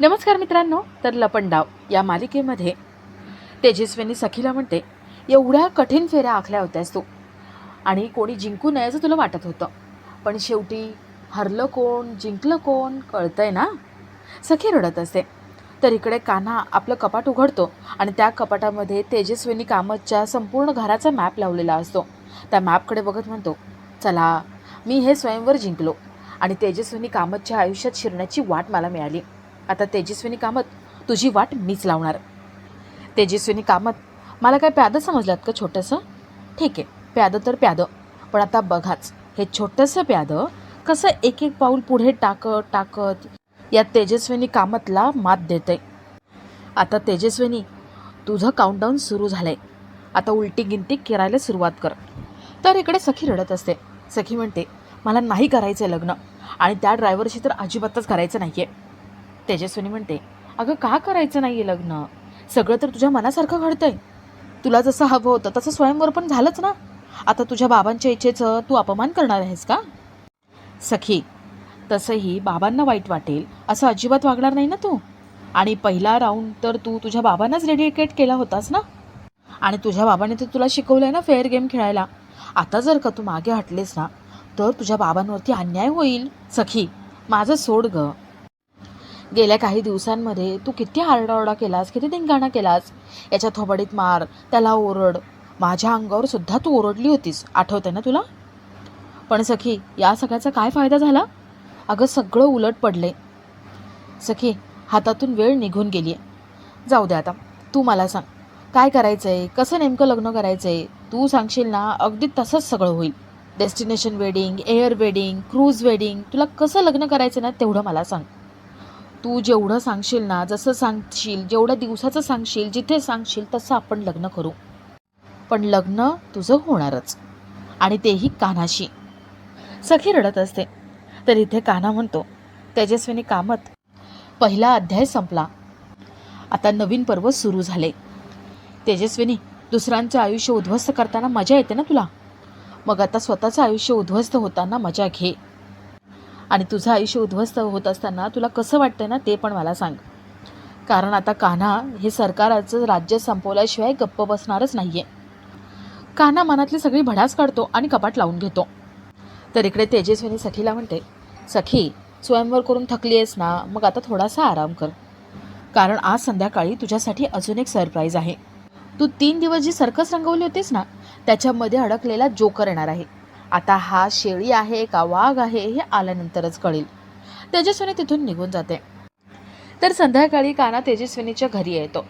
नमस्कार मित्रांनो तर लपंडाव या मालिकेमध्ये तेजस्विनी सखीला म्हणते एवढ्या कठीण फेऱ्या आखल्या होत्यास तू. आणि कोणी जिंकू नये असं तुला वाटत होतं. पण शेवटी हरलं कोण जिंकलं कोण कळतंय ना? सखी रडत असते. तर इकडे कान्हा आपलं कपाट उघडतो आणि त्या कपाटामध्ये तेजस्विनी कामतच्या संपूर्ण घराचा मॅप लावलेला असतो. त्या मॅपकडे बघत म्हणतो चला मी हे स्वयंवर जिंकलो आणि तेजस्विनी कामतच्या आयुष्यात शिरण्याची वाट मला मिळाली. आता तेजस्विनी कामत तुझी वाट मीच लावणार. तेजस्विनी कामत मला काय प्यादं समजलात का छोटंसं? ठीक आहे प्यादं तर प्यादं पण आता बघाच हे छोटंसं प्यादं कसं एक एक पाऊल पुढे टाकत टाकत या तेजस्विनी कामतला मात देते आता तेजस्विनी तुझं काउंटडाऊन सुरू झालं आहे आता उलटी गिनती करायला सुरुवात कर. तर इकडे सखी रडत असते. सखी म्हणते मला नाही करायचं आहे लग्न आणि त्या ड्रायव्हरशी तर अजिबातच करायचं नाही आहे तेजस्विनी म्हणते अगं का करायचं नाही आहे लग्न? सगळं तर तुझ्या मनासारखं घडतंय. तुला जसं हवं होतं तसं स्वयंवर पण झालंच ना. आता तुझ्या बाबांच्या इच्छेचं तू अपमान करणार आहेस का? सखी तसंही बाबांना वाईट वाटेल असं अजिबात वागणार नाही ना तू. आणि पहिला राऊंड तर तू तुझ्या बाबांनाच रेडिकेट केला होतास ना. आणि तुझ्या बाबाने तर तुला शिकवलं आहे ना फेअर गेम खेळायला. आता जर का तू मागे हटलेस ना तर तुझ्या बाबांवरती अन्याय होईल. सखी माझं सोड गं. गेल्या काही दिवसांमध्ये तू किती आरडाओरडा केलास किती धिंगाणा केलास? याच्या थोबडीत मार त्याला ओरड. माझ्या अंगावर सुद्धा तू ओरडली होतीस आठवते ना तुला? पण सखी या सगळ्याचा काय फायदा झाला? अगं सगळं उलट पडले सखी हातातून वेळ निघून गेली आहे जाऊ दे आता. तू मला सांग. काय करायचं आहे कसं नेमकं लग्न करायचं आहे तू सांगशील ना अगदी तसंच सगळं होईल. Destination wedding air wedding cruise wedding तुला कसं लग्न करायचं ना तेवढं मला सांग. तू जेवढं सांगशील ना जसं सांगशील जेवढ्या दिवसाचं सांगशील जिथे सांगशील तसं आपण लग्न करू. पण लग्न तुझं होणारच. आणि तेही कान्हाशी सखी रडत असते. तर इथे कान्हा म्हणतो तेजस्विनी कामत पहिला अध्याय संपला. आता नवीन पर्व सुरू झाले. तेजस्विनी दुसऱ्यांचं आयुष्य उद्ध्वस्त करताना मजा येते ना तुला? मग आता स्वतःचं आयुष्य उद्ध्वस्त होताना मजा घे. आणि तुझं आयुष्य उद्ध्वस्त होत असताना तुला कसं वाटतं ना ते पण मला सांग. कारण आता कान्हा हे सरकाराचं राज्य संपवल्याशिवाय गप्प बसणारच नाही आहे कान्हा मनातली सगळी भडास काढतो आणि कपाट लावून घेतो. तर इकडे तेजस्विनी सखीला म्हणते सखी स्वयंवर करून थकली आहेस ना मग आता थोडासा आराम कर. कारण आज संध्याकाळी तुझ्यासाठी अजून एक सरप्राईज आहे. तू तीन दिवस जी सर्कस रंगवली होतीस ना त्याच्यामध्ये अडकलेला जोकर येणार आहे. आता हा शेळी आहे का वाघ आहे हे आल्यानंतरच कळेल. तेजस्विनी तिथून निघून जाते. तर संध्याकाळी काना तेजस्विनीच्या घरी येतो.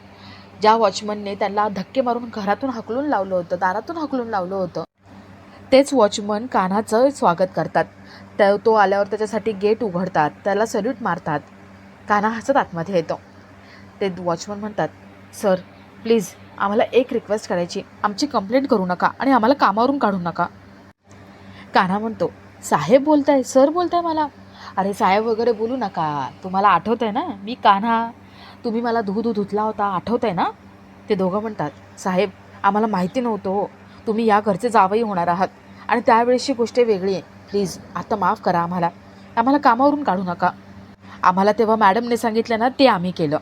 ज्या वॉचमनने त्यांना धक्के मारून घरातून हकलून लावलं होतं दारातून हकलून लावलं होतं तेच वॉचमन कान्हाचं स्वागत करतात. तर तो आल्यावर त्याच्यासाठी गेट उघडतात त्याला सल्यूट मारतात. कान्हा हसत आतमध्ये येतो. ते वॉचमन म्हणतात सर प्लीज आम्हाला एक रिक्वेस्ट करायची. आमची कंप्लेंट करू नका आणि आम्हाला कामावरून काढू नका. कान्हा म्हणतो साहेब बोलताय सर बोलताय मला. अरे साहेब वगैरे बोलू नका तुम्हाला आठवत आहे ना मी कान्हा तुम्ही मला धू धू धुतला होता आठवत आहे ना? ते दोघं म्हणतात साहेब आम्हाला माहिती नव्हतं हो तुम्ही या घरचे जावई होणार आहात आणि त्यावेळेसची गोष्ट वेगळी आहे. प्लीज आता माफ करा आम्हाला. आम्हाला कामावरून काढू नका. आम्हाला तेव्हा मॅडमने सांगितलं ना ते आम्ही केलं.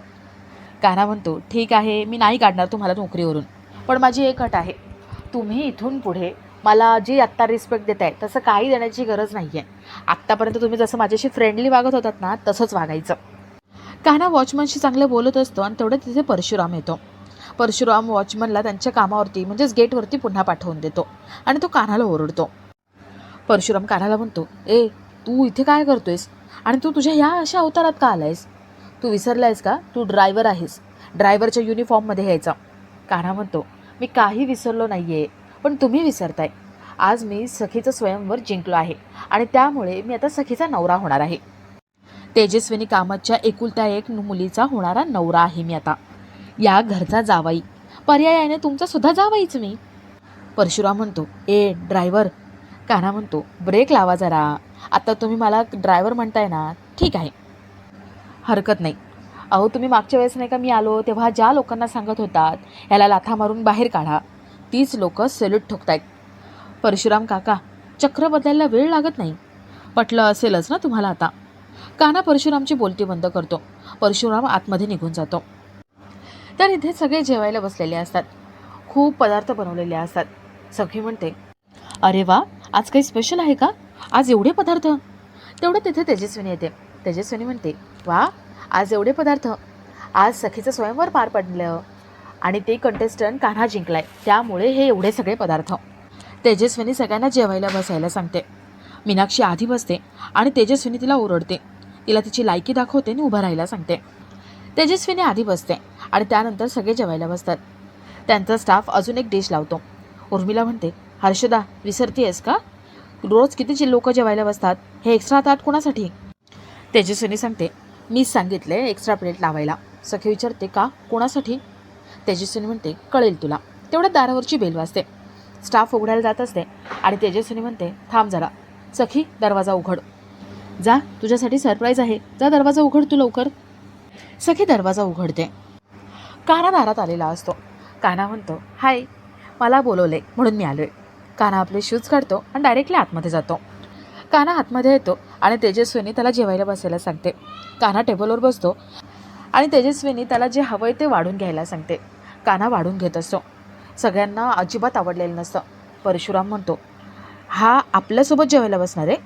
कान्हा म्हणतो ठीक आहे मी नाही काढणार तुम्हाला नोकरीवरून पण माझी एक अट आहे. तुम्ही इथून पुढे मला जी आत्ता रिस्पेक्ट देत आहे तसं काही देण्याची गरज नाही आहे आत्तापर्यंत तुम्ही जसं माझ्याशी फ्रेंडली वागत होतात ना तसंच वागायचं. कान्हा वॉचमनशी चांगलं बोलत असतो आणि तेवढं तिथे परशुराम येतो. परशुराम वॉचमनला त्यांच्या कामावरती म्हणजेच गेटवरती पुन्हा पाठवून देतो आणि तो कान्हाला ओरडतो. परशुराम कान्हाला म्हणतो ए तू इथे काय करतोयस? आणि तू तुझ्या ह्या अशा अवतारात का आलायस? तू विसरलायस का? तू ड्रायव्हर आहेस. ड्रायव्हरच्या युनिफॉर्ममध्ये यायचा. कान्हा म्हणतो मी काही विसरलो नाही आहे पण तुम्ही विसरताय. आज मी सखीचं स्वयंवर जिंकलो आहे आणि त्यामुळे मी आता सखीचा नवरा होणार आहे. तेजस्विनी कामतच्या एकुलत्या एक मुलीचा होणारा नवरा आहे मी आता. या घरचा जावाई. पर्यायाने तुमचा सुद्धा जावाईच मी. परशुराम म्हणतो ए ड्रायव्हर. कान्हा म्हणतो ब्रेक लावा जरा. आता तुम्ही मला ड्रायव्हर म्हणताय ना ठीक आहे. हरकत नाही. अहो तुम्ही मागच्या वेळेस नाही का मी आलो? तेव्हा ज्या लोकांना सांगत होतात ह्याला लाथा मारून बाहेर काढा. तीच लोक सेल्यूट ठोकतायत. परशुराम काका चक्र बदलायला वेळ लागत नाही. पटलं असेलच ना तुम्हाला आता? काना परशुरामची बोलती बंद करतो. परशुराम आतमध्ये निघून जातो. तर इथे सगळे जेवायला बसलेले असतात. खूप पदार्थ बनवलेले असतात. सखी म्हणते अरे वा आज काही स्पेशल आहे का? आज एवढे पदार्थ? तेवढं तिथे तेजस्विनी येते. तेजस्विनी म्हणते वा आज एवढे पदार्थ. आज सखीचं स्वयंवर पार पडलं आणि ते कंटेस्टंट कान्हा जिंकलाय. त्यामुळे हे एवढे सगळे पदार्थ. तेजस्विनी सगळ्यांना जेवायला बसायला सांगते. मीनाक्षी आधी बसते आणि तेजस्विनी तिला ओरडते. तिला तिची लायकी दाखवते आणि उभं राहायला सांगते. तेजस्विनी आधी बसते आणि त्यानंतर सगळे जेवायला बसतात. त्यांचा स्टाफ अजून एक डिश लावतो. उर्मिला म्हणते हर्षदा विसरतीयस का? रोज किती लोक जेवायला बसतात? हे एक्स्ट्रा ताट कोणासाठी? तेजस्विनी सांगते मीच सांगितले एक्स्ट्रा प्लेट लावायला. सखे विचारते का? कोणासाठी? तेजस्विनी म्हणते कळेल तुला. तेवढ्या दारावरची बेल वाजते. स्टाफ उघडायला जात असते आणि तेजस्विनी म्हणते थांब जरा. सखी दरवाजा उघड. जा तुझ्यासाठी सरप्राईज आहे. जा दरवाजा उघड तू लवकर. सखी दरवाजा उघडते. काना दारात आलेला असतो. काना म्हणतो हाय मला बोलवले म्हणून मी आलोय. काना आपले शूज काढतो आणि डायरेक्टली आतमध्ये जातो. काना आतमध्ये येतो आणि तेजस्विनी त्याला जेवायला बसायला सांगते. काना टेबलवर बसतो आणि तेजस्विनी त्याला जे हवंय ते वाढून घ्यायला सांगते. काना वाढून घेत असतो. सगळ्यांना अजिबात आवडलेलं नसतं. परशुराम म्हणतो हा आपल्यासोबत जेवायला बसणार आहे?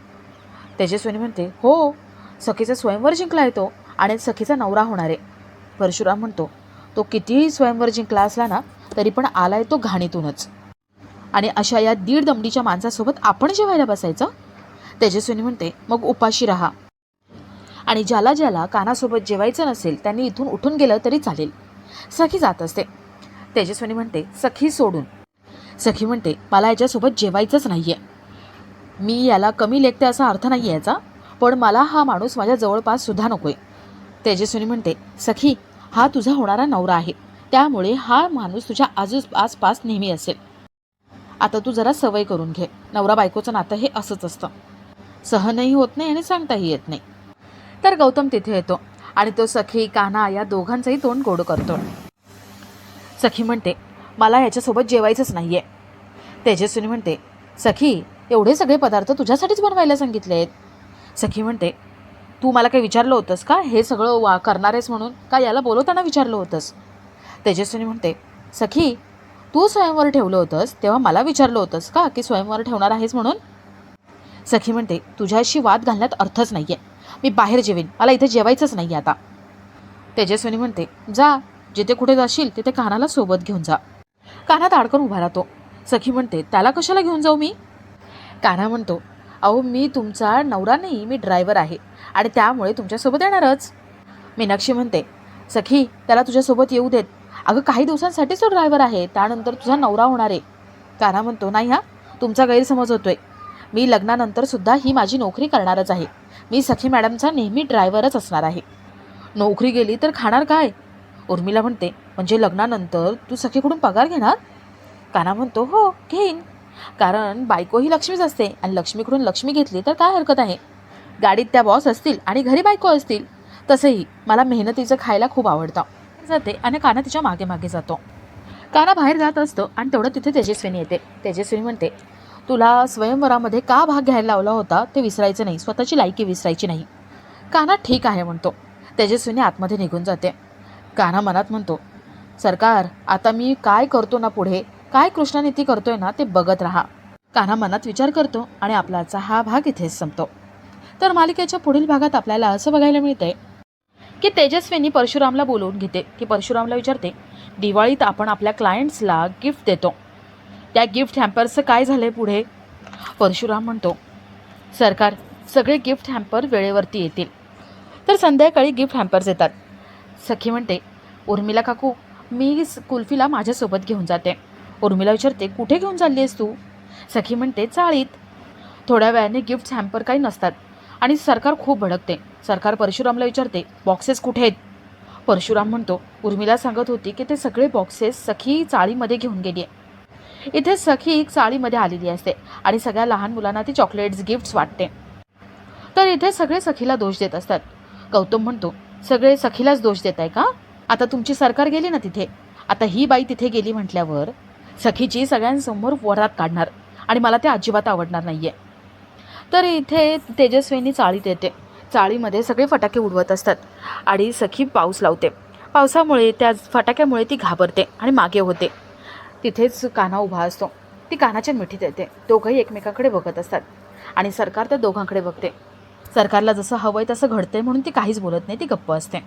तेजस्विनी म्हणते हो सखीचा स्वयंवर जिंकला आहे तो आणि सखीचा नवरा होणार आहे. परशुराम म्हणतो तो कितीही स्वयंवर जिंकला असला ना तरी पण आलाय तो घाणीतूनच. आणि अशा या दीड दमडीच्या माणसासोबत आपण जेवायला बसायचं? तेजस्विनी म्हणते मग उपाशी राहा. आणि ज्याला ज्याला कानासोबत जेवायचं नसेल त्यांनी इथून उठून गेलं तरी चालेल. सखी जात असते. तेजस्विनी म्हणते सखी सोडून. सखी म्हणते मला याच्यासोबत जेवायचंच नाही आहे मी याला कमी लेखते असा अर्थ नाही आहे याचा पण मला हा माणूस माझ्या जवळपास सुद्धा नको आहे तेजस्विनी म्हणते सखी हा तुझा होणारा नवरा आहे. त्यामुळे हा माणूस तुझ्या आजूस आसपास नेहमी असेल. आता तू जरा सवय करून घे. नवरा बायकोचं नातं हे असंच असतं. सहनही होत नाही आणि सांगताही येत नाही. तर गौतम तिथे येतो आणि तो सखी कान्हा या दोघांचंही तोंड गोड करतो. सखी म्हणते मला याच्यासोबत जेवायचंच नाही आहे तेजस्विनी म्हणते सखी एवढे सगळे पदार्थ तुझ्यासाठीच बनवायला सांगितले आहेत सखी म्हणते तू मला काही विचारलं होतंस का? हे सगळं वा करणारेस म्हणून का याला बोलवताना विचारलं होतंस? तेजस्विनी म्हणते सखी तू स्वयंवर ठेवलं होतंस तेव्हा मला विचारलं होतंस का की स्वयंवर ठेवणार आहेस म्हणून? सखी म्हणते तुझ्याशी वाद घालण्यात अर्थच नाही आहे मी बाहेर जेवेन. मला इथे जेवायचंच नाही आता. तेजस्विनी म्हणते जा जिथे कुठे जाशील तिथे कानाला सोबत घेऊन जा. कानात ताडकन उभा राहतो. सखी म्हणते त्याला कशाला घेऊन जाऊ मी? कान्हा म्हणतो अहो मी तुमचा नवरा नाही मी ड्रायव्हर आहे आणि त्यामुळे तुमच्यासोबत येणारच. मीनाक्षी म्हणते सखी त्याला तुझ्यासोबत येऊ देत. अगं काही दिवसांसाठीच तो ड्रायव्हर आहे त्यानंतर तुझा नवरा होणार आहे. कान्हा म्हणतो नाही हा तुमचा गैरसमज होतोय. मी लग्नानंतर सुद्धा ही माझी नोकरी करणारच आहे. मी सखी मॅडमचा नेहमी ड्रायव्हरच असणार आहे. नोकरी गेली तर खाणार काय? उर्मिला म्हणते म्हणजे लग्नानंतर तू सखीकडून पगार घेणार? काना म्हणतो हो घेईन. कारण बायको ही लक्ष्मीच असते आणि लक्ष्मीकडून लक्ष्मी घेतली तर काय हरकत आहे? गाडीत त्या बॉस असतील आणि घरी बायको असतील. तसंही मला मेहनतीचं खायला खूप आवडतं. जाते आणि काना तिच्यामागे मागे जातो. काना बाहेर जात असतो आणि तेवढं तिथे तेजस्विनी येते. तेजस्विनी म्हणते तुला स्वयंवरामध्ये का भाग घ्यायला लावला होता? ते विसरायचं नाही. स्वतःची लायकी विसरायची नाही. काना ठीक आहे म्हणतो. तेजस्विनी आतमध्ये निघून जाते. कान्हा मनात म्हणतो सरकार आता मी काय करतो ना पुढे? काय कृष्णनीती करतोय ना ते बघत राहा. कान्हा मनात विचार करतो आणि आपलाचा हा भाग इथेच संपतो. तर मालिकेच्या पुढील भागात आपल्याला असं बघायला मिळतंय की तेजस्विनी परशुरामला बोलवून घेते की परशुरामला विचारते दिवाळीत आपण आपल्या क्लायंट्सला गिफ्ट देतो. त्या गिफ्ट हॅम्परचं काय झालं आहे पुढे? परशुराम म्हणतो सरकार सगळे गिफ्ट हॅम्पर वेळेवरती येतील. तर संध्याकाळी गिफ्ट हॅम्पर्स येतात. सखी म्हणते उर्मिला काकू मी कुल्फीला माझ्यासोबत घेऊन जाते. उर्मिला विचारते कुठे घेऊन चालली आहेस तू? सखी म्हणते चाळीत. थोड्या वेळाने गिफ्ट हॅम्पर काही नसतात आणि सरकार खूप भडकते. सरकार परशुरामला विचारते बॉक्सेस कुठे आहेत? परशुराम म्हणतो उर्मिला सांगत होती की ते सगळे बॉक्सेस सखी चाळीमध्ये घेऊन गेली आहे इथे सखी चाळीमध्ये आलेली असते आणि सगळ्या लहान मुलांना ती चॉकलेट्स गिफ्ट्स वाटते. तर इथे सगळे सखीला दोष देत असतात. गौतम म्हणतो सगळे सखीलाच दोष देत आहे का? आता तुमची सरकार गेली ना तिथे. आता ही बाई तिथे गेली म्हटल्यावर सखीची सगळ्यांसमोर वरात काढणार आणि मला ते अजिबात आवडणार नाही आहे तर इथे तेजस्वींनी चाळीत येते. चाळीमध्ये सगळे फटाके उडवत असतात आणि सखी पाऊस लावते. पावसामुळे त्या फटाक्यामुळे ती घाबरते आणि मागे होते. तिथेच कान्हा उभा असतो. ती कानाच्या मिठीत येते. दोघंही एकमेकाकडे बघत असतात आणि सरकार त्या दोघांकडे बघते. सरकारला जसं हवं आहे तसं घडतंय म्हणून ती काहीच बोलत नाही ती गप्प असते.